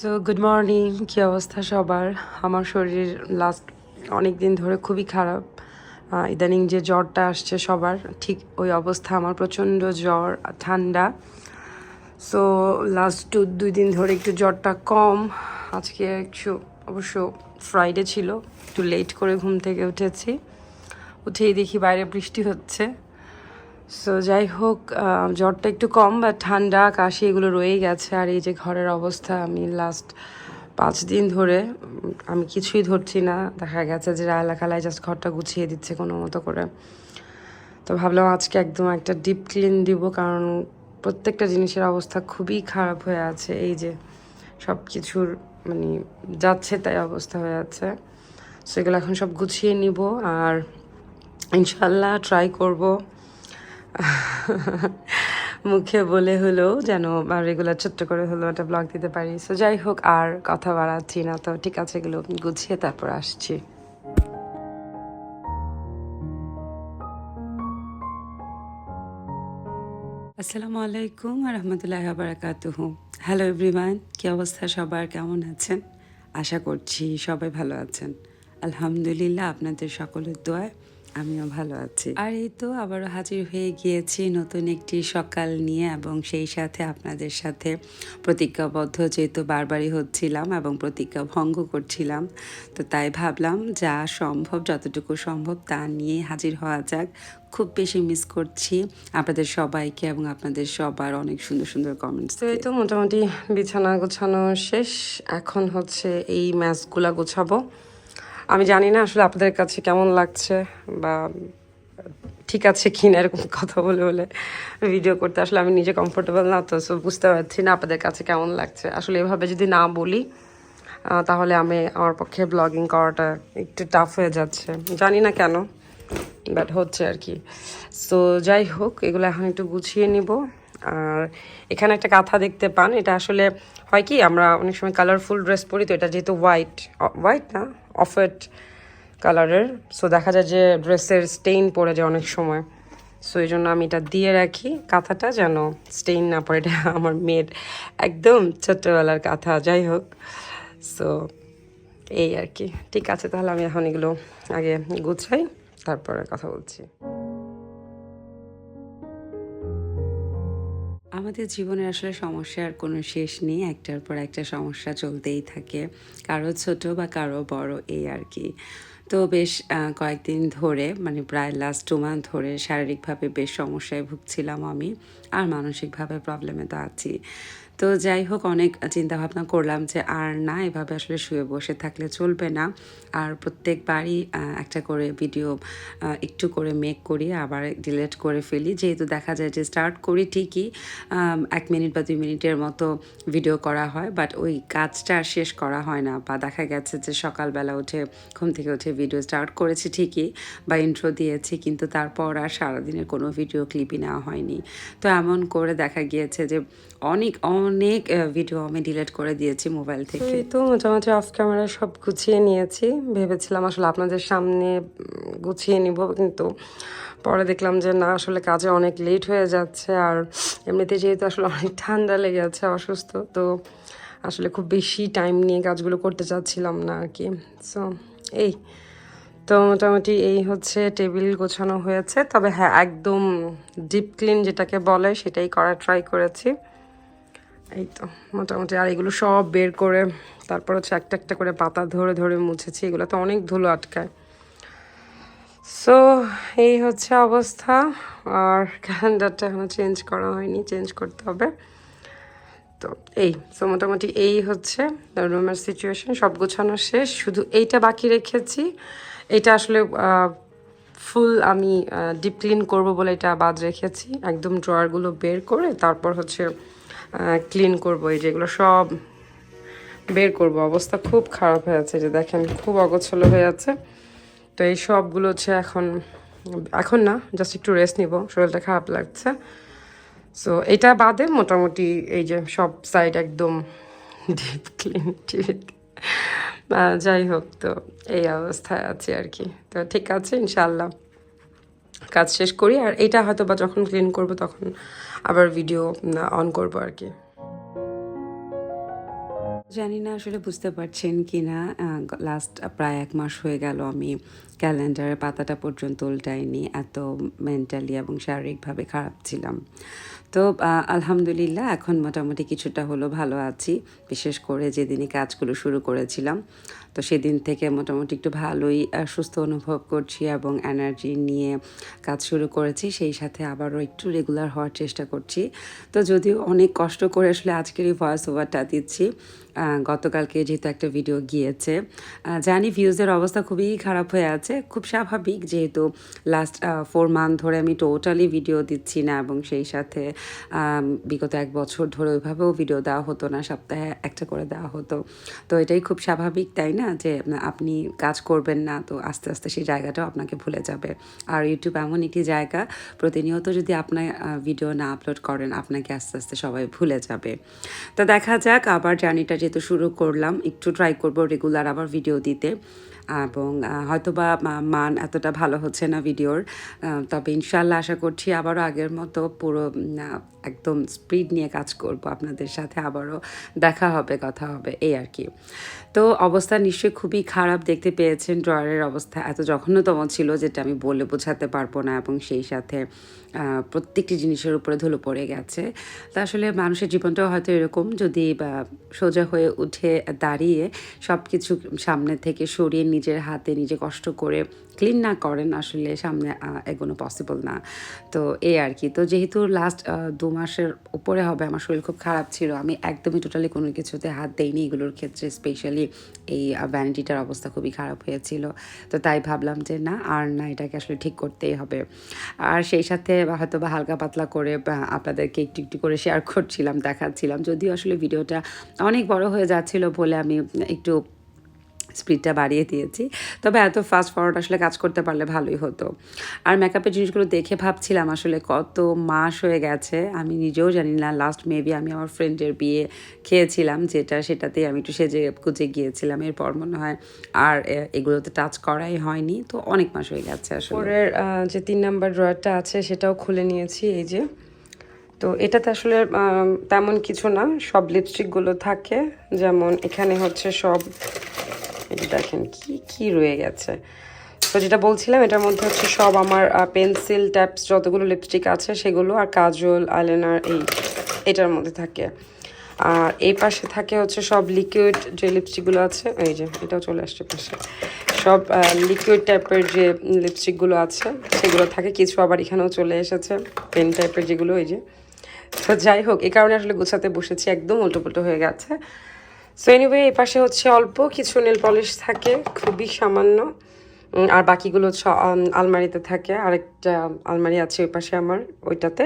So good morning কী অবস্থা সবার? আমার শরীর লাস্ট অনেক দিন ধরে খুবই খারাপ। ইদানিং যে জ্বরটা আসছে সবার, ঠিক ওই অবস্থা। আমার প্রচণ্ড জ্বর, ঠান্ডা। সো লাস্ট টু দুই দিন ধরে একটু জ্বরটা কম। আজকে একটু অবশ্য ফ্রাইডে ছিল। একটু লেট করে ঘুম থেকে উঠেছি। উঠেই দেখি বাইরে বৃষ্টি হচ্ছে। সো যাই হোক জ্বরটা একটু কম বা ঠান্ডা, কাশি এগুলো রয়েই গেছে। আর এই যে ঘরের অবস্থা, আমি লাস্ট পাঁচ দিন ধরে আমি কিছুই ধরছি না। দেখা গেছে যে রায়লা খালায় জাস্ট ঘরটা গুছিয়ে দিচ্ছে কোনো মতো করে। তো ভাবলাম আজকে একদম একটা ডিপ ক্লিন দিব, কারণ প্রত্যেকটা জিনিসের অবস্থা খুবই খারাপ হয়ে আছে। এই যে সব কিছুর মানে যাচ্ছে তাই অবস্থা হয়ে আছে। সেগুলো এখন সব গুছিয়ে নিব, আর ইনশাল্লাহ ট্রাই করব। মুখে বলে হলো যেন রেগুলার ছোট্ট করে হলেও একটা ব্লগ দিতে পারি। সো যাই হোক, আর কথা বাড়াচ্ছি না। তো ঠিক আছে, এগুলো গুছিয়ে তারপর আসছি। আসসালামু আলাইকুম রহমতুল্লাহ বারাকাতুহ। হ্যালো এভরিওয়ান কী অবস্থা সবার? কেমন আছেন? আশা করছি সবাই ভালো আছেন। আলহামদুলিল্লাহ, আপনাদের সকলের দোয়ায় আমিও ভালো আছি। আর এই তো আবারও হাজির হয়ে গিয়েছি নতুন একটি সকাল নিয়ে এবং সেই সাথে আপনাদের সাথে প্রতিজ্ঞাবদ্ধ যেহেতু বারবারই হচ্ছিলাম এবং প্রতিজ্ঞা ভঙ্গ করছিলাম তো তাই ভাবলাম যা সম্ভব যতটুকু সম্ভব তা নিয়ে হাজির হওয়া যাক। খুব বেশি মিস করছি আপনাদের সবাইকে এবং আপনাদের সবার অনেক সুন্দর সুন্দর কমেন্টস তো এই তো মোটামুটি বিছানা গোছানো শেষ। এখন হচ্ছে এই ম্যাচগুলা গোছাবো। আমি জানি না আসলে আপনাদের কাছে কেমন লাগছে বা ঠিক আছে কি না এরকম কথা বলে বলে ভিডিও করতে। আসলে আমি নিজে কমফোর্টেবল না, তো সো বুঝতে পারছি না আপনাদের কাছে কেমন লাগছে। আসলে এভাবে যদি না বলি তাহলে আমি আমার পক্ষে ব্লগিং করাটা একটু টাফ হয়ে যাচ্ছে। জানি না কেন বাট হচ্ছে আর কি। সো যাই হোক, এগুলো এখন একটু গুছিয়ে নিব। আর এখানে একটা কাঁথা দেখতে পান। এটা আসলে হয় কি, আমরা অনেক সময় কালারফুল ড্রেস পরি, তো এটা যেহেতু হোয়াইট হোয়াইট না? অফ হোয়াইট কালারের। সো দেখা যায় যে ড্রেসের স্টেইন পড়ে যায় অনেক সময়। সো এই জন্য আমি এটা দিয়ে রাখি। কাঁথাটা যেন স্টেইন না পড়ে, এটা আমার মেয়ের একদম ছোট্টবেলার কাঁথা, যাই হোক। সো এই আর কি। ঠিক আছে, তাহলে আমি এখন এগুলো আগে গুছাই, তারপরে কথা বলছি। আমাদের জীবনের আসলে সমস্যার কোনো শেষ নেই। একটার পর একটা সমস্যা চলতেই থাকে। কারও ছোট বা কারও বড় এই আর কি। তো বেশ কয়েকদিন ধরে মানে প্রায় লাস্ট টু মান্থ ধরে শারীরিকভাবে বেশ সমস্যায় ভুগছিলাম আমি। আর মানসিকভাবে প্রবলেমে তো আছি। তো যাই হোক, অনেক চিন্তা ভাবনা করলাম যে আর না, এভাবে আসলে শুয়ে বসে থাকলে চলবে না। আর প্রত্যেকবারই একটা করে ভিডিও একটু করে মেক করি, আবার ডিলেট করে ফেলি। যেহেতু দেখা যায় যে স্টার্ট করি ঠিকই এক মিনিট বা দুই মিনিটের মতো ভিডিও করা হয় বাট ওই কাজটা আর শেষ করা হয় না। বা দেখা গেছে যে সকালবেলা উঠে, ঘুম থেকে উঠে ভিডিও স্টার্ট করেছি ঠিকই, বা ইন্ট্রো দিয়েছি, কিন্তু তারপর আর সারাদিনের কোনো ভিডিও ক্লিপই নেওয়া হয়নি। তো এমন করে দেখা গিয়েছে যে অনেক অনেক ভিডিও আমি ডিলিট করে দিয়েছি মোবাইল থেকে। তো মোটামুটি অফ ক্যামেরা সব গুছিয়ে নিয়েছি। ভেবেছিলাম আসলে আপনাদের সামনে গুছিয়ে নিব কিন্তু পরে দেখলাম যে না আসলে কাজে অনেক লেট হয়ে যাচ্ছে আর এমনিতে যেহেতু আসলে অনেক ঠান্ডা লেগে আছে অসুস্থ তো আসলে খুব বেশি টাইম নিয়ে কাজগুলো করতে চাচ্ছিলাম না আর কি। সো এই তো মোটামুটি এই হচ্ছে টেবিল গোছানো হয়েছে। তবে হ্যাঁ একদম ডিপ ক্লিন যেটাকে বলে সেটাই করা ট্রাই করেছি। এই তো, মোটামুটি আর এগুলো সব বের করে তারপর হচ্ছে একটা একটা করে পাতা ধরে ধরে মুছেছি, এগুলো তো অনেক ধুলো আটকায়। সো এই হচ্ছে অবস্থা, আর ক্যালেন্ডারটা এখনও চেঞ্জ করা হয়নি চেঞ্জ করতে হবে। তো এই সো মোটামুটি এই হচ্ছে রুমের সিচুয়েশন সব গোছানো শেষ, শুধু এইটা বাকি রেখেছি। এটা আসলে ফুল আমি ডিপ ক্লিন করব বলে এটা বাদ রেখেছি। একদম ড্রয়ারগুলো বের করে তারপর হচ্ছে ক্লিন করব, এই যেগুলো সব বের করব। অবস্থা খুব খারাপ হয়ে আছে যে দেখেন, খুব অগোছলো হয়ে আছে। তো এই সবগুলো হচ্ছে এখন এখন না জাস্ট একটু রেস্ট নিব, শরীরটা খারাপ লাগছে। সো এটা বাদে মোটামুটি এই যে সব সাইড একদম ডিপ ক্লিন যাই হোক, তো এই অবস্থায় আছি আর কি। তো ঠিক আছে ইনশাল্লাহ কাজ শেষ করি আর এটা হয়তো বা যখন ক্লিন করব তখন আবার ভিডিও অন করব আর কি। জানি না আসলে বুঝতে পারছেন কি না লাস্ট প্রায় এক মাস হয়ে গেল আমি ক্যালেন্ডারের পাতাটা পর্যন্ত উল্টাইনি এত মেন্টালি এবং শারীরিকভাবে খারাপ ছিলাম। তো আলহামদুলিল্লাহ এখন মোটামুটি কিছুটা হলো ভালো আছি, বিশেষ করে যেদিনই কাজগুলো শুরু করেছিলাম। তো সেদিন থেকে মোটামুটি একটু ভালোই সুস্থ অনুভব করছি এবং এনার্জি নিয়ে কাজ শুরু করেছি, সেই সাথে আবারও একটু রেগুলার হওয়ার চেষ্টা করছি। তো যদিও অনেক কষ্ট করে আসলে আজকের এই ভয়েস ওভারটা দিচ্ছি গতকালকে যেহেতু একটা ভিডিও গিয়েছে জানি ভিউজের অবস্থা খুবই খারাপ হয়ে আছে খুব স্বাভাবিক যেহেতু লাস্ট ফোর মান্থ ধরে আমি টোটালি ভিডিও দিচ্ছি না এবং সেই সাথে বিগত এক বছর ধরে ওইভাবেও ভিডিও দেওয়া হতো না, সপ্তাহে একটা করে দেওয়া হতো। তো এটাই খুব স্বাভাবিক, তাই না? যে আপনি কাজ করবেন না, তো আস্তে আস্তে সেই জায়গাটাও আপনাকে ভুলে যাবে। আর ইউটিউব এমন একটি জায়গা, প্রতিনিয়ত যদি আপনার ভিডিও না আপলোড করেন, আপনাকে আস্তে আস্তে সবাই ভুলে যাবে। তো দেখা যাক, আবার জার্নিটা যেহেতু শুরু করলাম, একটু ট্রাই করব রেগুলার আবার ভিডিও দিতে। এবং হয়তোবা মান এতটা ভালো হচ্ছে না ভিডিওর। তবে ইনশাল্লাহ আশা করছি আবারও আগের মতো পুরো একদম স্পিড নিয়ে কাজ করব। আপনাদের সাথে আবারও দেখা হবে, কথা হবে, এই আর কি। তো অবস্থা নিশ্চয়ই খুবই খারাপ, দেখতে পেয়েছেন ড্রয়ারের অবস্থা এত জঘন্যতম ছিল যেটা আমি বলে বোঝাতে পারব না এবং সেই সাথে প্রত্যেকটি জিনিসের উপরে ধুলো পড়ে গেছে। তা আসলে মানুষের জীবনটাও হয়তো এরকম, যদি বা সোজা হয়ে উঠে দাঁড়িয়ে সব কিছু সামনে থেকে সরিয়ে নিজের হাতে নিজে কষ্ট করে ক্লিন না করেন আসলে সামনে এগোনো পসিবল না। তো এই আর কি। তো যেহেতু লাস্ট দু মাসের উপরে হবে, আমার শরীর খুব খারাপ ছিল। আমি একদমই টোটালি কোনো কিছুতে হাত দেইনি এগুলোর ক্ষেত্রে স্পেশালি এই ভ্যানিটিটার অবস্থা খুবই খারাপ হয়েছিল। তো তাই ভাবলাম যে না, আর না, এটাকে আসলে ঠিক করতেই হবে। আর সেই সাথে হয়তো বা হালকা পাতলা করে আপনাদেরকে একটু একটু করে শেয়ার করছিলাম, দেখাচ্ছিলাম। যদিও আসলে ভিডিওটা অনেক বড় হয়ে যাচ্ছিল বলে আমি একটু স্পিডটা বাড়িয়ে দিয়েছি। তবে এত ফাস্ট ফরওয়ার্ড আসলে কাজ করতে পারলে ভালোই হতো। আর মেকআপের জিনিসগুলো দেখে ভাবছিলাম আসলে কত মাস হয়ে গেছে, আমি নিজেও জানি না। লাস্ট মেবি আমি আমার ফ্রেন্ডের বিয়ে খেয়েছিলাম, যেটা সেটাতেই আমি একটু সেজে কুচে গিয়েছিলাম। এরপর মনে হয় আর এগুলোতে টাচ করাই হয়নি। তো অনেক মাস হয়ে গেছে আসলে। পরের যে তিন নাম্বার ড্রয়ারটা আছে, সেটাও খুলে নিয়েছি, এই যে। তো এটাতে আসলে তেমন কিছু না। সব লিপস্টিকগুলো থাকে। যেমন এখানে হচ্ছে সব যে দেখেন কি কি রয়ে গেছে। তো যেটা বলছিলাম, এটার মধ্যে হচ্ছে সব আমার পেন্সিল ট্যাপস যতগুলো লিপস্টিক আছে সেগুলো আর কাজল আইলাইনার এই এটার মধ্যে থাকে। আর এই পাশে থাকে হচ্ছে সব লিকুইড যে লিপস্টিকগুলো আছে, এই যে এটাও চলে আসছে পাশে। সব লিকুইড টাইপের যে লিপস্টিকগুলো আছে সেগুলো থাকে, কিছু আবার এখানেও চলে এসেছে পেন টাইপের যেগুলো, এই যে। তো যাই হোক এই কারণে আসলে গোছাতে বসেছি, একদম উল্টো পুল্টো হয়ে গেছে। সো এনিওয়ে এই পাশে হচ্ছে অল্প কিছু নেল পলিশ থাকে, খুবই সামান্য। আর বাকিগুলো হচ্ছে আলমারিতে থাকে। আরেকটা আলমারি আছে ওই পাশে আমার, ওইটাতে।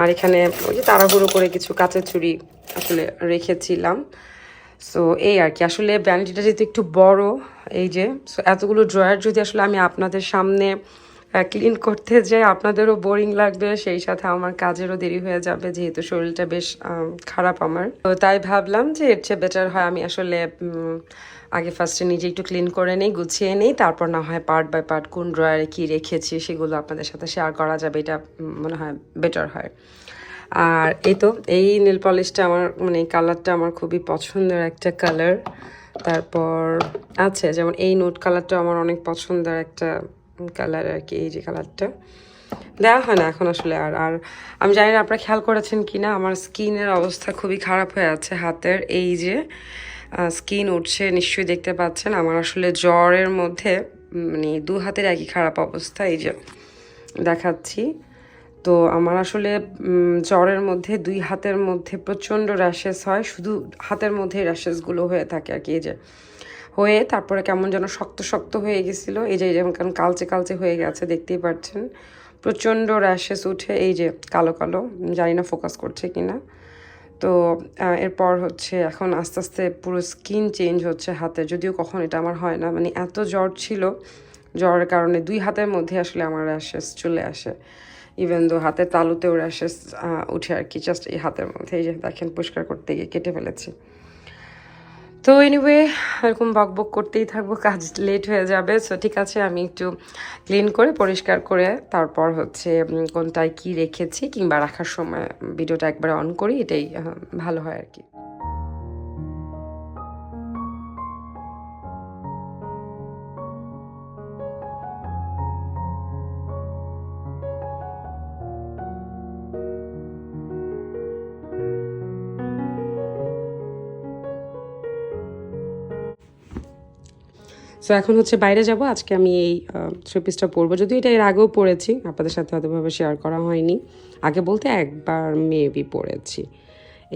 আর এখানে ওই যে তাড়াহুড়ো করে কিছু কাঁচের চুড়ি আসলে রেখেছিলাম। সো এই আর কি। আসলে ভ্যানিটিটা যেহেতু একটু বড়, এই যে সো এতগুলো ড্রয়ার যদি আসলে আমি আপনাদের সামনে ক্লিন করতে যাই আপনাদেরও বোরিং লাগবে, সেই সাথে আমার কাজেরও দেরি হয়ে যাবে, যেহেতু শরীরটা বেশ খারাপ আমার। তো তাই ভাবলাম যে এর চেয়ে বেটার হয় আমি আসলে আগে ফার্স্টে নিজে একটু ক্লিন করে নিই, গুছিয়ে নিই, তারপর না হয় পার্ট বাই পার্ট কোন ড্রয়ারে কী রেখেছি, সেগুলো আপনাদের সাথে শেয়ার করা যাবে, এটা মনে হয় বেটার হয়। আর এই তো, এই নীল পলিশটা আমার মানে কালারটা আমার খুবই পছন্দের একটা কালার তারপর আছে, যেমন এই নোট কালারটা আমার অনেক পছন্দের একটা কালার আর কি, এই যে কালারটা দেওয়া হয় না এখন আসলে আর আর আমি জানি না আপনারা খেয়াল করেছেন কি না আমার স্কিনের অবস্থা খুবই খারাপ হয়ে আছে হাতের, এই যে স্কিন উঠছে, নিশ্চয়ই দেখতে পাচ্ছেন। আমার আসলে জ্বরের মধ্যে মানে দু হাতের একই খারাপ অবস্থা, এই যে, দেখাচ্ছি। তো আমার আসলে জ্বরের মধ্যে, দুই হাতের মধ্যে প্রচণ্ড র্যাশেস হয়। শুধু হাতের মধ্যে র্যাশেসগুলো হয়ে থাকে আর কি, এই যে হয়ে তারপরে কেমন যেন শক্ত শক্ত হয়ে গেছিল। এই যে যেমন কেমন কালচে কালচে হয়ে গেছে, দেখতেই পাচ্ছেন প্রচণ্ড র্যাশেস উঠে এই যে কালো কালো, জানি না ফোকাস করছে কি না তো এরপর হচ্ছে এখন আস্তে আস্তে পুরো স্কিন চেঞ্জ হচ্ছে হাতে। যদিও কখন এটা আমার হয় না মানে এত জ্বর ছিল, জ্বরের কারণে দুই হাতের মধ্যে আসলে আমার র্যাশেস চলে আসে। ইভেন দো হাতের তালুতেও র্যাশেস উঠে আর কি জাস্ট এই হাতের মধ্যে। এই যে দেখেন, পরিষ্কার করতে গিয়ে কেটে ফেলেছি। তো এনিওয়ে এরকম বক বক করতেই থাকব, কাজ লেট হয়ে যাবে। সো ঠিক আছে, আমি একটু ক্লিন করে, পরিষ্কার করে তারপর হচ্ছে কোনটায় কি রেখেছি কিংবা রাখার সময় ভিডিওটা একবার অন করি, এটাই ভালো হয় আর কি। সো এখন হচ্ছে বাইরে যাব। আজকে আমি এই থ্রি পিসটা পরবো। যদিও এটা এর আগেও পরেছি, আপনাদের সাথে হয়তোভাবে শেয়ার করা হয়নি। আগে বলতে একবার মেবি পরেছি।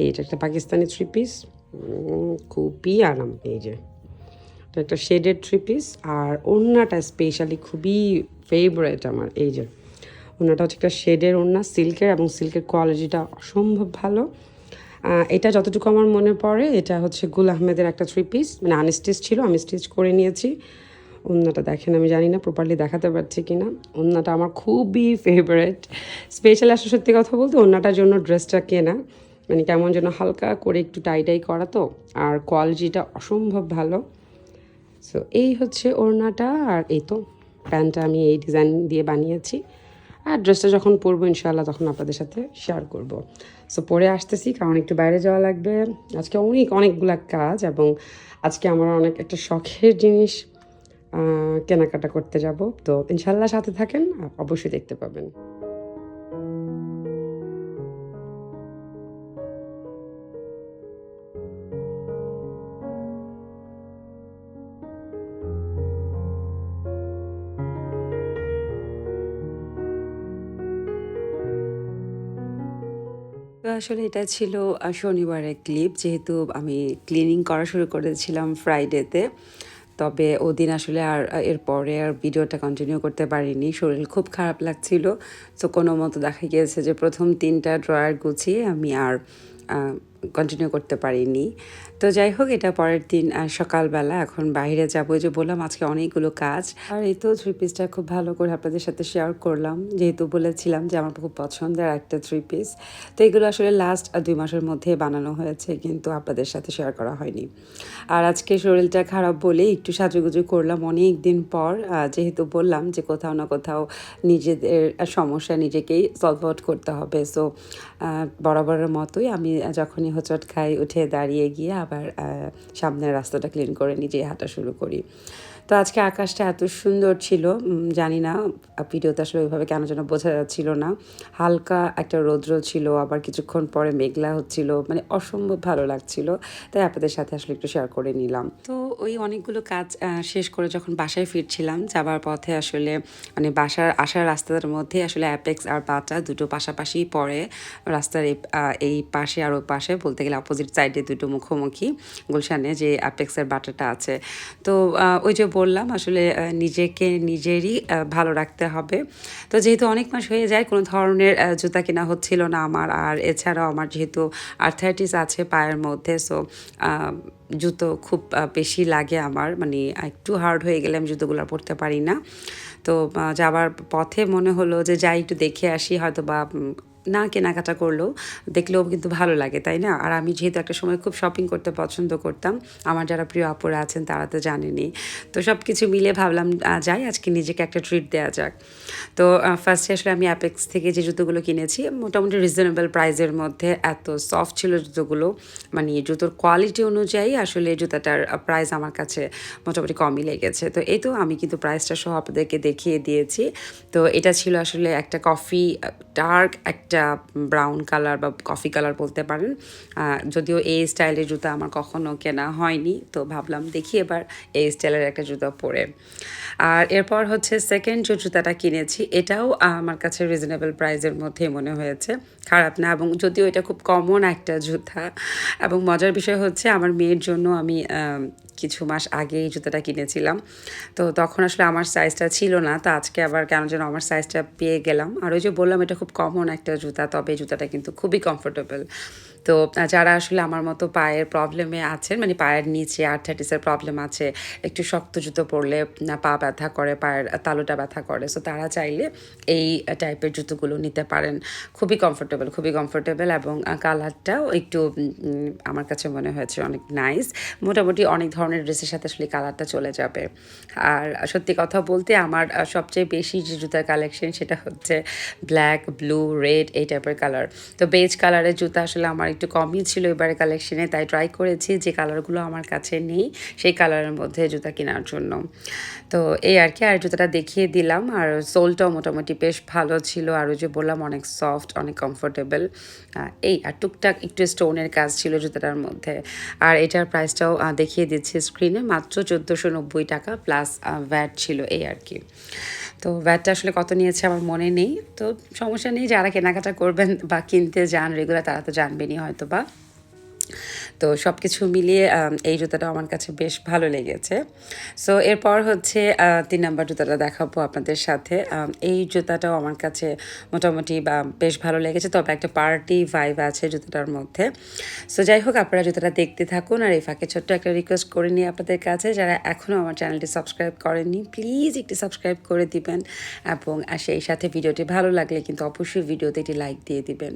এই এটা একটা পাকিস্তানি থ্রি পিস খুবই আরাম এই যে। এটা একটা শেডেড থ্রি পিস আর ওড়নাটা স্পেশালি খুবই ফেভারেট আমার, এই যে। ওড়নাটা হচ্ছে একটা শেডের ওড়না সিল্কের এবং সিল্কের কোয়ালিটিটা অসম্ভব ভালো। এটা যতটুকু আমার মনে পড়ে, এটা হচ্ছে গুল আহমেদের একটা থ্রি পিস মানে আনস্টিচ ছিল, আমি স্টিচ করে নিয়েছি। ওড়নাটা দেখেন, আমি জানি না প্রপারলি দেখাতে পারছি কি না ওড়নাটা আমার খুবই ফেভারেট স্পেশাল আসলে সত্যি কথা বলতে ওড়নাটার জন্য ড্রেসটা কেনা। মানে কেমন যেন হালকা করে একটু টাই টাই করা তো, আর কোয়ালিটিটা অসম্ভব ভালো। সো এই হচ্ছে ওড়নাটা আর এই তো প্যান্টটা আমি এই ডিজাইন দিয়ে বানিয়েছি। আর ড্রেসটা যখন পরবো, ইনশাআল্লাহ তখন আপনাদের সাথে শেয়ার করব। সো পরে আসতেছি, কারণ একটু বাইরে যাওয়া লাগবে। আজকে অনেক, অনেকগুলা কাজ এবং আজকে আমার অনেক একটা শখের জিনিস কেনাকাটা করতে যাব। তো ইনশাল্লাহ সাথে থাকেন, অবশ্যই দেখতে পাবেন। আসলে এটা ছিল শনিবারের ক্লিপ যেহেতু আমি ক্লিনিং করা শুরু করেছিলাম ফ্রাইডেতে তবে ওদিন আসলে আর এরপরে আর ভিডিওটা কন্টিনিউ করতে পারিনি। শরীর খুব খারাপ লাগছিল। তো কোনো মতো দেখা গিয়েছে যে প্রথম তিনটা ড্রয়ার গুছিয়ে আমি আর কন্টিনিউ করতে পারিনি। তো যাই হোক, এটা পরের দিন সকালবেলা এখন বাইরে যাব। যে বললাম, আজকে অনেকগুলো কাজ। আর এই তো থ্রি পিসটা খুব ভালো করে আপনাদের সাথে শেয়ার করলাম। যেহেতু বলেছিলাম যে আমার খুব পছন্দের একটা থ্রি পিস তো এগুলো আসলে লাস্ট দুই মাসের মধ্যে বানানো হয়েছে, কিন্তু আপনাদের সাথে শেয়ার করা হয়নি। আর আজকে শরীরটা খারাপ বলে একটু সাজুগুজু করলাম অনেক দিন পর যেহেতু বললাম যে কোথাও না কোথাও নিজেদের সমস্যা নিজেকেই সলভ আউট করতে হবে। সো বরাবরের মতোই আমি যখনই হোঁচট খাই উঠে দাঁড়িয়ে গিয়ে আবার সামনের রাস্তাটা ক্লিন করে নিজেই হাঁটা শুরু করি। তো আজকে আকাশটা এত সুন্দর ছিল জানি না ভিডিওতে আসলে ওইভাবে কেন যেন বোঝা যাচ্ছিল না। হালকা একটা রৌদ্র ছিল, আবার কিছুক্ষণ পরে মেঘলা হচ্ছিল মানে অসম্ভব ভালো লাগছিল। তাই আপনাদের সাথে আসলে একটু শেয়ার করে নিলাম। তো ওই অনেকগুলো কাজ শেষ করে যখন বাসায় ফিরছিলাম, যাবার পথে আসলে মানে বাসার আসার রাস্তার মধ্যে আসলে অ্যাপেক্স আর বাটা দুটো পাশাপাশি পড়ে। রাস্তার এই এই পাশে আর ওই পাশে বলতে গেলে অপোজিট সাইডে দুটো মুখোমুখি গুলশানে যে অ্যাপেক্সের বাটাটা আছে। তো ওই যে বললাম, আসলে নিজেকে নিজেরই ভালো রাখতে হবে। তো যেহেতু অনেক মাস হয়ে যায়, কোনো ধরনের জুতা কেনা হচ্ছিল না আমার। আর এছাড়াও আমার যেহেতু আর্থাইটিস আছে পায়ের মধ্যে সো জুতো খুব বেশি লাগে আমার। মানে একটু হার্ড হয়ে গেলে আমি জুতোগুলো পরতে পারি না। তো যাবার পথে মনে হলো যে, যাই একটু দেখে আসি হয়তো বা না কেনাকাটা করলেও দেখলেও কিন্তু ভালো লাগে, তাই না? আর আমি যেহেতু একটা সময় খুব শপিং করতে পছন্দ করতাম, আমার যারা প্রিয় আপুরা আছেন তারা তো জানেনি তো সব কিছু মিলে ভাবলাম যাই আজকে নিজেকে একটা ট্রিট দেওয়া যাক। তো ফার্স্টে আসলে আমি অ্যাপেক্স থেকে যে জুতোগুলো কিনেছি, মোটামুটি রিজনেবল প্রাইসের মধ্যে এত সফট ছিল জুতোগুলো। মানে জুতোর কোয়ালিটি অনুযায়ী আসলে জুতাটার প্রাইস আমার কাছে মোটামুটি কমই লেগেছে। তো এই তো আমি কিন্তু প্রাইসটা সহ আপনাদেরকে দেখিয়ে দিয়েছি। তো এটা ছিল আসলে একটা কফি ডার্ক একটা ব্রাউন কালার বা কফি কালার বলতে পারেন। যদিও এই স্টাইলের জুতা আমার কখনো কেনা হয়নি, তো ভাবলাম দেখি এবার এই স্টাইলের একটা জুতো পরে। আর এরপর হচ্ছে সেকেন্ড যে জুতাটা কিনেছি, এটাও আমার কাছে রিজনেবল প্রাইসের মধ্যেই মনে হয়েছে। খারাপ না এবং যদিও এটা খুব কমন একটা জুতা এবং মজার বিষয় হচ্ছে আমার মেয়ের জন্য আমি কিছু মাস আগে এই জুতাটা কিনেছিলাম। তো তখন আসলে আমার সাইজটা ছিল না, তা আজকে আবার কেন যেন আমার সাইজটা পেয়ে গেলাম। আর ওই যে বললাম এটা খুব কমন একটা জুতা, তবে জুতাটা কিন্তু খুবই কমফোর্টেবল তো যারা আসলে আমার মতো পায়ের প্রবলেমে আছেন মানে পায়ের নিচে আর্থাইটিসের প্রবলেম আছে, একটু শক্ত জুতো পরলে পা ব্যথা করে, পায়ের তালুটা ব্যথা করে সো তারা চাইলে এই টাইপের জুতোগুলো নিতে পারেন। খুবই কমফোর্টেবল খুবই কমফোর্টেবল এবং কালারটাও একটু আমার কাছে মনে হয়েছে অনেক নাইস মোটামুটি অনেক ধরনের ড্রেসের সাথে আসলে কালারটা চলে যাবে। আর, সত্যি কথা বলতে আমার সবচেয়ে বেশি যে জুতার কালেকশন সেটা হচ্ছে ব্ল্যাক ব্লু রেড এই টাইপের কালার তো বেজ কালারের জুতা আসলে আমার একটু কমই ছিল এবারে কালেকশনে তাই ট্রাই করেছি যে কালারগুলো আমার কাছে নেই, সেই কালারের মধ্যে জুতা কেনার জন্য। তো এই আর কি, আর জুতাটা দেখিয়ে দিলাম, আর সোলটাও মোটামুটি বেশ ভালো ছিল, আর ওই যে বললাম অনেক সফট অনেক কমফোর্টেবল এই, আর টুকটাক একটু স্টোনের কাজ ছিল জুতাটার মধ্যে। আর এটার প্রাইসটাও দেখিয়ে দিচ্ছি স্ক্রিনে মাত্র চোদ্দোশো নব্বই টাকা প্লাস ভ্যাট ছিল এই আর কি। তো ব্যাটটা আসলে কত নিয়েছে আমার মনে নেই। তো সমস্যা নেই যারা কেনাকাটা করবেন বা কিনতে যান রেগুলার তারা তো জানবেনই হয়তো বা তো সব কিছু মিলিয়ে এই জুতাটা আমার কাছে বেশ ভালো লেগেছে। সো এরপর হচ্ছে তিন নাম্বার জুতাটা দেখাবো আপনাদের সাথে। এই জুতাটাও আমার কাছে মোটামুটি, বা, বেশ ভালো লেগেছে। তবে একটা পার্টি ভাইব আছে জুতাটার মধ্যে। সো যাই হোক, আপনারা জুতাটা দেখতে থাকুন। আর এই ফাঁকে ছোট্ট একটা রিকোয়েস্ট করে নিই আপনাদের কাছে, যারা এখনও আমার চ্যানেলটি সাবস্ক্রাইব করেননি প্লিজ একটি সাবস্ক্রাইব করে দিবেন। এবং সেই সাথে ভিডিওটি ভালো লাগলে কিন্তু অবশ্যই ভিডিওতে একটি লাইক দিয়ে দিবেন।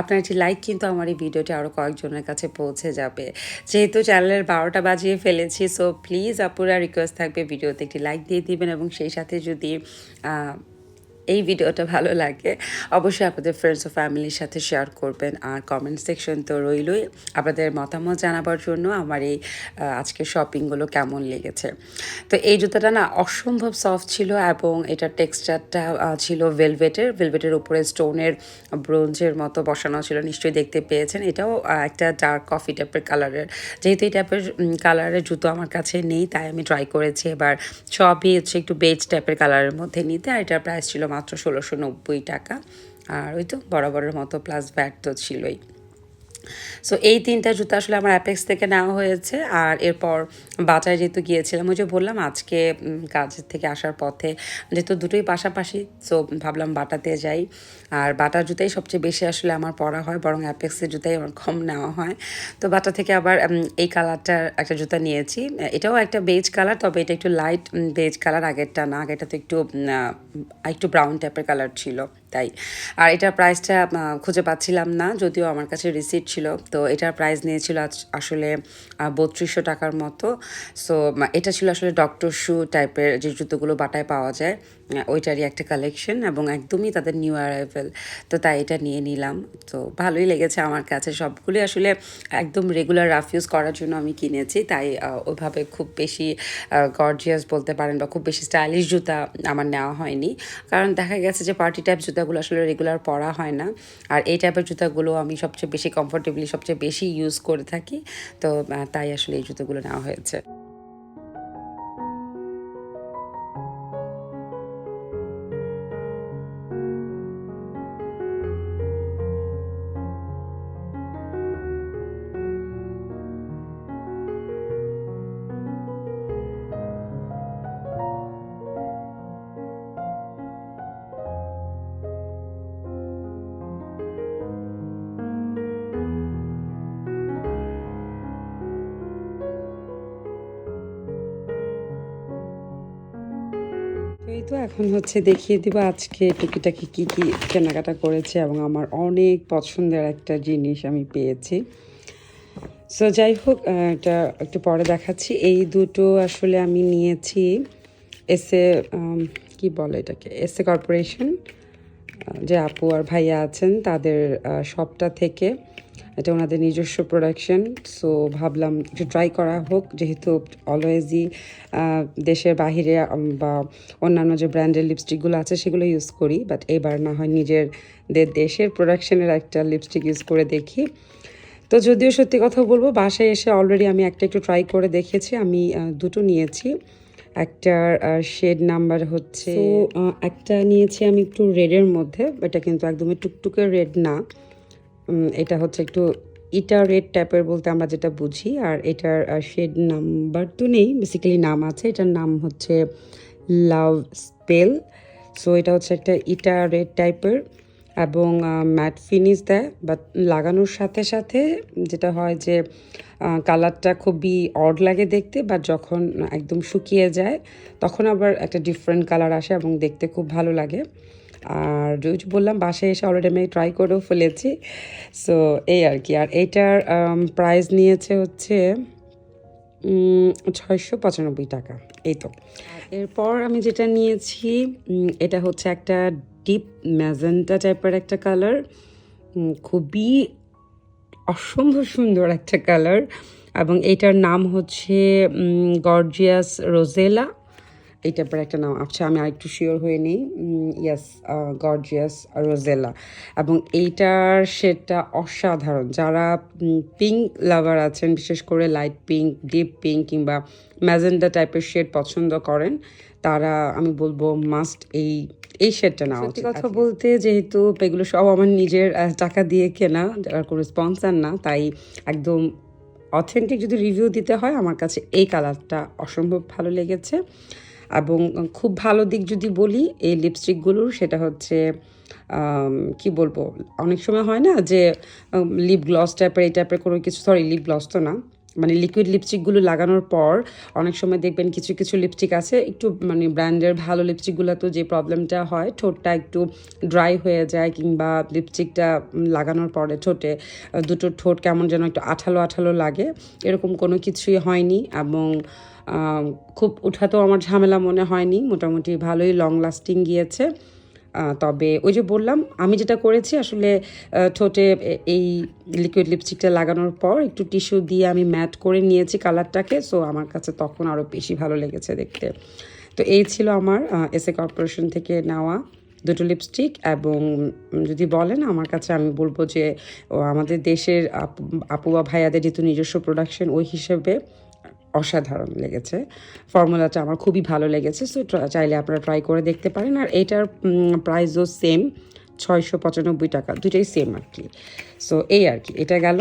আপনার একটি লাইক কিন্তু আমার এই ভিডিওটি আরও কয়েকজনের কাছে পৌঁছে যাবে। যেহেতু চ্যানেলের বারোটা বাজিয়ে ফেলেছি সো প্লিজ আপুরা রিকোয়েস্ট থাকবে ভিডিওতে একটি লাইক দিয়ে দিবেন এবং সেই সাথে যদি এই ভিডিওটা ভালো লাগে অবশ্যই আপনাদের ফ্রেন্ডস ও ফ্যামিলির সাথে শেয়ার করবেন আর কমেন্ট সেকশন তো রইলই। আপনাদের মতামত জানাবার জন্য আমার এই আহ, আজকের শপিংগুলো কেমন লেগেছে। তো এই জুতাটা না অসম্ভব সফট ছিল এবং এটার টেক্সচারটা ছিল ভেলভেটের ভেলভেটের উপরে স্টোনের ব্রোঞ্জের মতো বসানো ছিল নিশ্চয়ই দেখতে পেয়েছেন। এটাও একটা ডার্ক কফি টাইপের কালারের যেহেতু এই টাইপের কালারের জুতো আমার কাছে নেই তাই আমি ট্রাই করেছি এবার সবই হচ্ছে একটু বেজ টাইপের কালারের মধ্যে নিতে আর এটার প্রাইস ছিল মাত্র ষোলোশো নব্বই টাকা। আর ওই তো বরাবরের মতো প্লাস ব্যাট তো ছিলই। সো এই তিনটা জুতো আসলে আমার অ্যাপেক্স থেকে নেওয়া হয়েছে। আর এরপর বাজারে যেহেতু গিয়েছিলাম, ওই যে বললাম আজকে কাজ থেকে আসার পথে, যেহেতু দুটোই পাশাপাশি সো ভাবলাম বাটাতে যাই। আর বাটার জুতাই সবচেয়ে বেশি আসলে আমার পরা হয়, বরং অ্যাপেক্সের জুতাই আমার কম নেওয়া হয়। তো বাটা থেকে আবার এই কালারটার একটা জুতা নিয়েছি। এটাও একটা বেজ কালার, তবে এটা একটু লাইট বেজ কালার, আগেরটা না। আগেরটা তো একটু একটু ব্রাউন টাইপের কালার ছিল, তাই। আর এটার প্রাইসটা খুঁজে পাচ্ছিলাম না, যদিও আমার কাছে রিসিট ছিল। তো এটার প্রাইস নিয়েছিল আসলে বত্রিশশো টাকার মতো। সো এটা ছিল আসলে ডক্টর শু টাইপের যে জুতোগুলো বাটায় পাওয়া যায়। ওইটারই একটা কালেকশন এবং একদমই তাদের নিউ অ্যারাইভেল তো তাই এটা নিয়ে নিলাম। তো ভালোই লেগেছে আমার কাছে। সবগুলি আসলে একদম রেগুলার রাফ ইউজ করার জন্য আমি কিনেছি। তাই ওইভাবে খুব বেশি গর্জিয়াস বলতে পারেন বা খুব বেশি স্টাইলিশ জুতা আমার নেওয়া হয়নি। কারণ দেখা গেছে যে পার্টি টাইপ জুতাগুলো আসলে রেগুলার পরা হয় না। আর এই টাইপের জুতাগুলো আমি সবচেয়ে বেশি কমফোর্টেবলি সবচেয়ে বেশি ইউজ করে থাকি। তো তাই আসলে এই জুতোগুলো নেওয়া হয়েছে। তো এখন হচ্ছে দেখিয়ে দিব আজকে টুকিটাকি কি কি কেনাকাটা করেছে এবং আমার অনেক পছন্দের একটা জিনিস আমি পেয়েছি। সো যাই হোক এটা একটু পরে দেখাচ্ছি। এই দুটো আসলে আমি নিয়েছি এসে কি বলে এটাকে? এসে কর্পোরেশন যে আপু আর ভাইয়া আছেন তাদের শপটা থেকে। এটা ওনাদের নিজস্ব প্রোডাকশন সো ভাবলাম একটু ট্রাই করা হোক। যেহেতু অলওয়েজই দেশের বাহিরে বা অন্যান্য যে ব্র্যান্ডের লিপস্টিকগুলো আছে, সেগুলো ইউজ করি। বাট এবার না হয় নিজের দেশের প্রোডাকশনের একটা লিপস্টিক ইউজ করে দেখি। তো যদিও সত্যি কথা বলব, বাসায় এসে অলরেডি আমি একটা একটু ট্রাই করে দেখেছি। আমি দুটো নিয়েছি। একটার শেড নাম্বার হচ্ছে একটা নিয়েছি আমি একটু রেডের মধ্যে এটা কিন্তু একদমই টুকটুকে রেড না। এটা হচ্ছে একটু ইটা রেড টাইপের বলতে আমরা যেটা বুঝি, আর এটার শেড নাম্বার তো নেই বেসিক্যালি নাম আছে, এটার নাম হচ্ছে লাভ স্পেল সো এটা হচ্ছে একটা ইটা রেড টাইপের এবং ম্যাট ফিনিশ দেয় বাট লাগানোর সাথে সাথে যেটা হয় যে কালারটা খুবই অড লাগে দেখতে বা যখন একদম শুকিয়ে যায়, তখন আবার একটা ডিফারেন্ট কালার আসে এবং দেখতে খুব ভালো লাগে। আর ওই যে বললাম বাসায় এসে অলরেডি আমি ট্রাই করেও ফেলেছি। সো এই আর কি। আর এইটার প্রাইস নিয়েছে হচ্ছে ছয়শো পঁচানব্বই টাকা। এই তো। এরপর আমি যেটা নিয়েছি এটা হচ্ছে একটা ডিপ ম্যাজেন্টা টাইপের একটা কালার খুবই অসম্ভব সুন্দর একটা কালার এবং এইটার নাম হচ্ছে গর্জিয়াস রোজেলা এইটার পর একটা নাম আচ্ছা আমি আরেকটু শিওর হয়ে নিই। ইয়াস গর্জিয়াস রোজেলা এবং এইটার শেডটা অসাধারণ। যারা পিঙ্ক লাভার আছেন বিশেষ করে লাইট পিঙ্ক ডিপ পিঙ্ক কিংবা ম্যাজেন্ডা টাইপের শেড পছন্দ করেন তারা আমি বলব মাস্ট এই এই শেডটা নেওয়া সত্যি কথা বলতে যেহেতু এগুলো সব আমার নিজের টাকা দিয়ে কেনা যারা কোনো স্পন্সার না তাই একদম অথেন্টিক যদি রিভিউ দিতে হয় আমার কাছে এই কালারটা অসম্ভব ভালো লেগেছে। এবং খুব ভালো দিক যদি বলি, এই লিপস্টিকগুলোর সেটা হচ্ছে কি বলব, অনেক সময় হয় না যে লিপ গ্লস টাইপের এই টাইপের কোনো কিছু সরি লিপ গ্লস তো না মানে লিকুইড লিপস্টিকগুলো লাগানোর পর অনেক সময় দেখবেন কিছু কিছু লিপস্টিক আছে, একটু মানে ব্র্যান্ডের ভালো লিপস্টিকগুলো তো যে প্রবলেমটা হয়, ঠোঁটটা একটু ড্রাই হয়ে যায় কিংবা লিপস্টিকটা লাগানোর পরে ঠোঁটে, দুটো ঠোঁট কেমন যেন একটু আঠালো আঠালো লাগে, এরকম কোনো কিছুই হয়নি এবং খুব উঠাতেও আমার ঝামেলা মনে হয়নি। মোটামুটি ভালোই লং লাস্টিং গিয়েছে। তবে ওই যে বললাম, আমি যেটা করেছি আসলে ঠোঁটে এই লিকুইড লিপস্টিকটা লাগানোর পর একটু টিস্যু দিয়ে আমি ম্যাট করে নিয়েছি কালারটাকে সো আমার কাছে তখন আরও বেশি ভালো লেগেছে দেখতে। তো এই ছিল আমার এস এ কর্পোরেশন থেকে নেওয়া দুটো লিপস্টিক এবং যদি বলেন আমার কাছে আমি বলব যে আমাদের দেশের আপু বা ভাইয়াদের যেহেতু নিজস্ব প্রোডাকশন ওই হিসেবে অসাধারণ লেগেছে। ফর্মুলাটা আমার খুবই ভালো লেগেছে সো চাইলে আপনারা ট্রাই করে দেখতে পারেন। আর এটার প্রাইসও সেম ছয়শো পঁচানব্বই টাকা, দুইটাই সেম আর কি। সো এই আর কি, এটা গেল।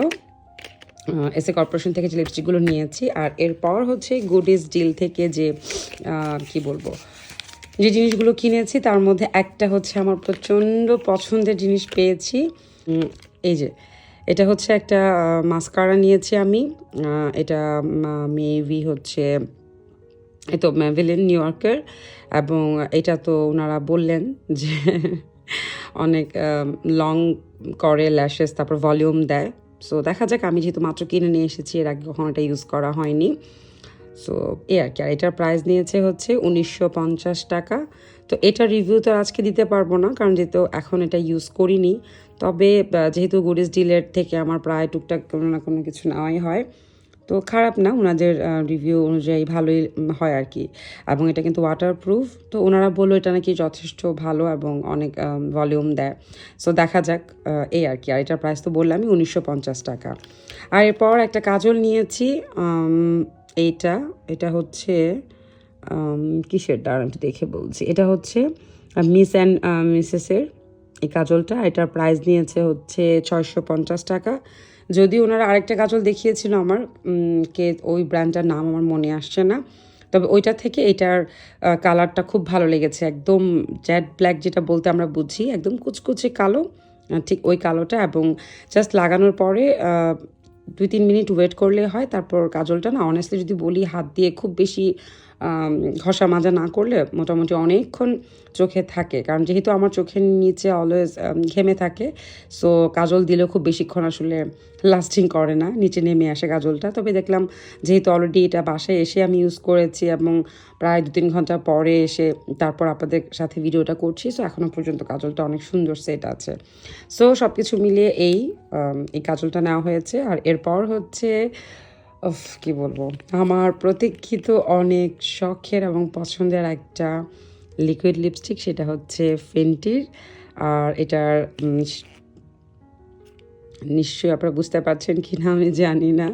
এস এ কর্পোরেশন থেকে যে লিপস্টিকগুলো নিয়েছি, আর এরপর হচ্ছে গুডিস ডিল থেকে যে কি বলব, যে জিনিসগুলো কিনেছি, তার মধ্যে একটা হচ্ছে আমার প্রচণ্ড পছন্দের জিনিস পেয়েছি। এই যে এটা হচ্ছে একটা মাস্কারা নিয়েছি আমি। এটা মেভি হচ্ছে, এই তো ম্যাভিলিন নিউ ইয়র্কের এবং এটা তো ওনারা বললেন যে অনেক লং করে ল্যাশেস তারপর ভলিউম দেয়। সো দেখা যাক, আমি যেহেতু মাত্র কিনে নিয়ে এসেছি, এর আগে কখনো এটা ইউজ করা হয়নি। সো এ আর কি। আর এটার প্রাইস নিয়েছে হচ্ছে উনিশশো পঞ্চাশ টাকা। তো এটা রিভিউ তো আজকে দিতে পারব না, কারণ যেহেতু এখন এটা ইউজ করিনি। তবে যেহেতু গুডিস ডিলের থেকে আমার প্রায় টুকটাক কোনো না কোনো কিছু নেওয়াই হয়, তো খারাপ না ওনাদের রিভিউ অনুযায়ী ভালোই হয় আর কি। এবং এটা কিন্তু ওয়াটারপ্রুফ তো ওনারা বলল এটা নাকি যথেষ্ট ভালো এবং অনেক ভলিউম দেয়। সো দেখা যাক এই আর কি। আর এটার প্রাইস তো বললাম আমি উনিশশো টাকা। আর এরপর একটা কাজল নিয়েছি এইটা, এটা হচ্ছে কিসের একটু দেখে বলছি। এটা হচ্ছে মিস অ্যান্ড মিসেসের এই কাজলটা, এটার প্রাইস নিয়েছে হচ্ছে ছয়শো পঞ্চাশ টাকা। যদি ওনারা আরেকটা কাজল দেখিয়েছিল আমার কে, ওই ব্র্যান্ডটার নাম আমার মনে আসছে না। তবে ওইটা থেকে এটার কালারটা খুব ভালো লেগেছে, একদম জ্যাট ব্ল্যাক যেটা বলতে আমরা বুঝি, একদম কুচকুচে কালো ঠিক ওই কালোটা এবং জাস্ট লাগানোর পরে দুই তিন মিনিট ওয়েট করলে হয়, তারপর কাজলটা না অনেস্টলি যদি বলি হাত দিয়ে খুব বেশি ঘষা মাজা না করলে মোটামুটি অনেকক্ষণ চোখে থাকে। কারণ যেহেতু আমার চোখের নিচে অলওয়েজ ঘেমে থাকে সো কাজল দিলেও খুব বেশিক্ষণ আসলে লাস্টিং করে না, নিচে নেমে আসে কাজলটা। তবে দেখলাম যেহেতু অলরেডি এটা বাসায় এসে আমি ইউজ করেছি এবং প্রায় দু তিন ঘণ্টা পরে এসে তারপর আপনাদের সাথে ভিডিওটা করছি সো এখনও পর্যন্ত কাজলটা অনেক সুন্দর সেট আছে। সো সব কিছু মিলিয়ে এই এই কাজলটা নেওয়া হয়েছে। আর এরপর হচ্ছে কি বলব? আমার প্রতীক্ষিত অনেক শখের এবং পছন্দের একটা লিকুইড লিপস্টিক সেটা হচ্ছে ফেন্টির আর এটার নিশ্চয়ই আপনারা বুঝতে পারছেন কি না আমি জানি না।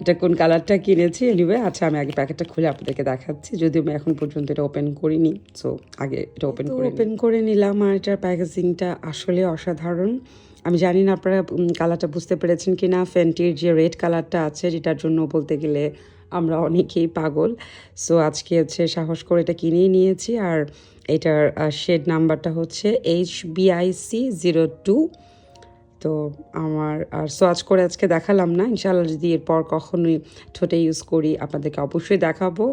এটা কোন কালারটা কিনেছি? এনিওয়ে আচ্ছা আমি আগে প্যাকেটটা খুলে আপনাদেরকে দেখাচ্ছি। যদিও আমি এখন পর্যন্ত এটা ওপেন করিনি সো আগে এটা ওপেন করে ওপেন করে নিলাম আর এটার প্যাকেজিংটা আসলে অসাধারণ। আমি জানি না আপনারা কালারটা বুঝতে পেরেছেন কি না ফেন্টির যে রেড কালারটা আছে, যেটার জন্য বলতে গেলে আমরা অনেকেই পাগল। সো আজকে হচ্ছে সাহস করে এটা কিনেই নিয়েছি। আর এটার শেড নাম্বারটা হচ্ছে এইচ বিআইসি জিরো টু তো আমার, আর সোয়াচ করে আজকে দেখালাম না। ইনশাআল্লাহ যদি এরপর কখনোই ঠোঁটে ইউজ করি, আপনাদেরকে অবশ্যই দেখাবো।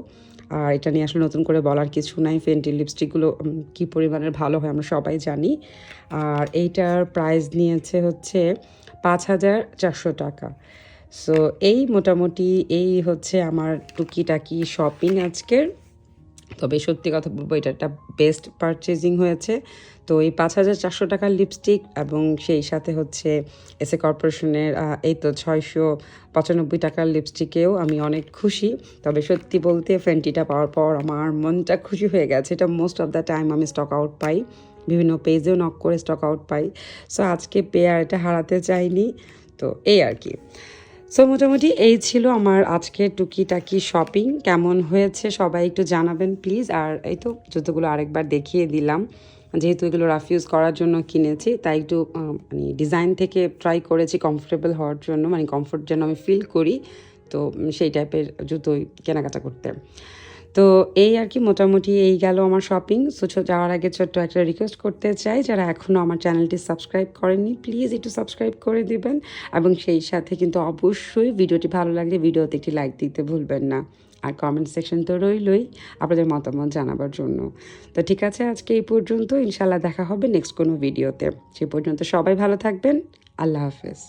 আর এটা নিয়ে আসলে নতুন করে বলার কিছু নাই। ফেন্টি লিপস্টিকগুলো কী পরিমাণের ভালো হয় আমরা সবাই জানি। আর এইটার প্রাইস নিয়েছে হচ্ছে পাঁচ হাজার চারশো টাকা। সো এই মোটামুটি এই হচ্ছে আমার টুকিটাকি শপিং আজকের। তবে সত্যি কথা বলব এটা একটা বেস্ট পারচেজিং হয়েছে। তো এই পাঁচ হাজার চারশো টাকার লিপস্টিক এবং সেই সাথে হচ্ছে এস এ কর্পোরেশনের এই তো ছয়শো পঁচানব্বই টাকার লিপস্টিকেও আমি অনেক খুশি। তবে সত্যি বলতে ফেন্টিটা পাওয়ার পর আমার মনটা খুশি হয়ে গেছে। এটা মোস্ট অফ দ্য টাইম আমি স্টক আউট পাই। বিভিন্ন পেজেও নক করে স্টক আউট পাই। সো আজকে পেয়ে আর এটা হারাতে চাইনি। তো এই আর কি। সো মোটামুটি এই ছিল আমার আজকের টুকিটাকি শপিং কেমন হয়েছে সবাই একটু জানাবেন প্লিজ আর এই তো জুতোগুলো আরেকবার দেখিয়ে দিলাম। যেহেতু এগুলো রাফিউজ করার জন্য কিনেছি, তাই একটু মানে ডিজাইন থেকে ট্রাই করেছি কমফোর্টেবল হওয়ার জন্য মানে কমফোর্ট যেন আমি ফিল করি, তো সেই টাইপের জুতোই কেনাকাটা করতে তো এই আর কি মোটামুটি এই গেল আমার শপিং সো যাওয়ার আগে ছোট্ট একটা রিকোয়েস্ট করতে চাই, যারা এখনও আমার চ্যানেলটি সাবস্ক্রাইব করেননি প্লিজ একটু সাবস্ক্রাইব করে দিবেন, এবং সেই সাথে কিন্তু অবশ্যই ভিডিওটি ভালো লাগলে ভিডিওতে একটি লাইক দিতে ভুলবেন না। আর কমেন্ট সেকশন তো রইলই আপনাদের মতামত জানাবার জন্য। তো ঠিক আছে, আজকে এই পর্যন্ত। ইনশাল্লাহ দেখা হবে নেক্সট কোনো ভিডিওতে সে পর্যন্ত সবাই ভালো থাকবেন। আল্লাহ হাফেজ।